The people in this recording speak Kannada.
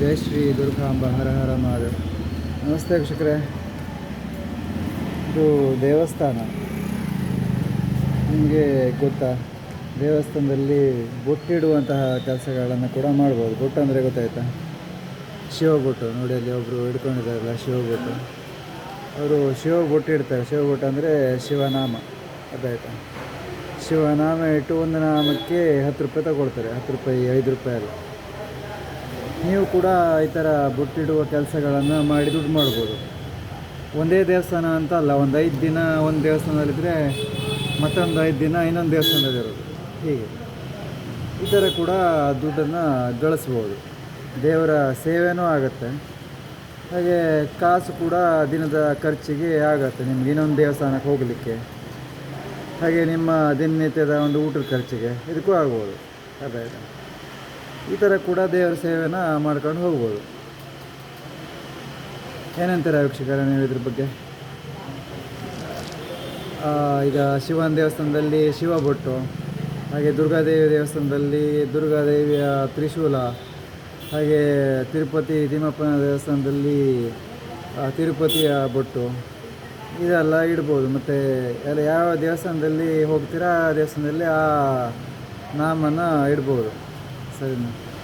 ಜಯ ಶ್ರೀ ದುರ್ಗಾಂಬ, ಹರ ಹರ ಮಹಾದೇವ್. ನಮಸ್ತೆ ವೀಕ್ಷಕರೇ. ಇದು ದೇವಸ್ಥಾನ. ನಿಮಗೆ ಗೊತ್ತಾ? ದೇವಸ್ಥಾನದಲ್ಲಿ ಬೊಟ್ಟಿಡುವಂತಹ ಕೆಲಸಗಳನ್ನು ಕೂಡ ಮಾಡ್ಬೋದು. ಬೊಟ್ಟು ಅಂದರೆ ಗೊತ್ತಾಯ್ತಾ? ಶಿವಬೊಟ್ಟು. ನೋಡಿ ಅಲ್ಲಿ ಒಬ್ಬರು ಹಿಡ್ಕೊಂಡಿದ್ದಾರಲ್ಲ, ಶಿವಬೊಟ್ಟು. ಅವರು ಶಿವ ಬೊಟ್ಟು ಇಡ್ತಾರೆ. ಶಿವ ಬೊಟ್ಟು ಅಂದರೆ ಶಿವನಾಮ. ಅದಾಯ್ತಾ ಶಿವನಾಮ ಇಟ್ಟು ಒಂದು ನಾಮಕ್ಕೆ ಹತ್ತು ರೂಪಾಯಿ ತಗೊಳ್ತಾರೆ. ಹತ್ತು ರೂಪಾಯಿ, ಐದು ರೂಪಾಯಿ ಅಲ್ಲ. ನೀವು ಕೂಡ ಈ ಥರ ಬುಟ್ಟಿಡುವ ಕೆಲಸಗಳನ್ನು ಮಾಡಿ ದುಡ್ಡು ಮಾಡ್ಬೋದು. ಒಂದೇ ದೇವಸ್ಥಾನ ಅಂತ ಅಲ್ಲ, ಒಂದು ಐದು ದಿನ ಒಂದು ದೇವಸ್ಥಾನದಲ್ಲಿದ್ದರೆ ಮತ್ತೊಂದು ಐದು ದಿನ ಇನ್ನೊಂದು ದೇವಸ್ಥಾನದಲ್ಲಿರೋದು ಹೀಗೆ. ಈ ಥರ ಕೂಡ ದುಡ್ಡನ್ನು ಗಳಿಸ್ಬೋದು. ದೇವರ ಸೇವೆನೂ ಆಗುತ್ತೆ. ಹಾಗೆ ಕಾಸು ಕೂಡ ದಿನದ ಖರ್ಚಿಗೆ ಆಗುತ್ತೆ. ನಿಮ್ಗೆ ಇನ್ನೊಂದು ದೇವಸ್ಥಾನಕ್ಕೆ ಹೋಗಲಿಕ್ಕೆ. ಹಾಗೆ ನಿಮ್ಮ ದಿನನಿತ್ಯದ ಒಂದು ಊಟದ ಖರ್ಚಿಗೆ ಇದಕ್ಕೂ ಆಗ್ಬೋದು. ಅದೇ. ಈ ಥರ ಕೂಡ ದೇವರ ಸೇವೆನ ಮಾಡ್ಕೊಂಡು ಹೋಗ್ಬೋದು. ಏನಂತಾರೆ ವೀಕ್ಷಕರ ನೀವು ಇದ್ರ ಬಗ್ಗೆ? ಈಗ ಶಿವನ ದೇವಸ್ಥಾನದಲ್ಲಿ ಶಿವ ಬೊಟ್ಟು ಹಾಗೆ ದುರ್ಗಾದೇವಿ ದೇವಸ್ಥಾನದಲ್ಲಿ ದುರ್ಗಾದೇವಿಯ ತ್ರಿಶೂಲ, ಹಾಗೆ ತಿರುಪತಿ ತಿಮ್ಮಪ್ಪನ ದೇವಸ್ಥಾನದಲ್ಲಿ ತಿರುಪತಿಯ ಬೊಟ್ಟು ಇದೆಲ್ಲ ಇಡ್ಬೋದು. ಮತ್ತು ಎಲ್ಲ ಯಾವ ದೇವಸ್ಥಾನದಲ್ಲಿ ಹೋಗ್ತೀರಾ ಆ ದೇವಸ್ಥಾನದಲ್ಲಿ ಆ ನಾಮನ ಇಡ್ಬೋದು. Pero.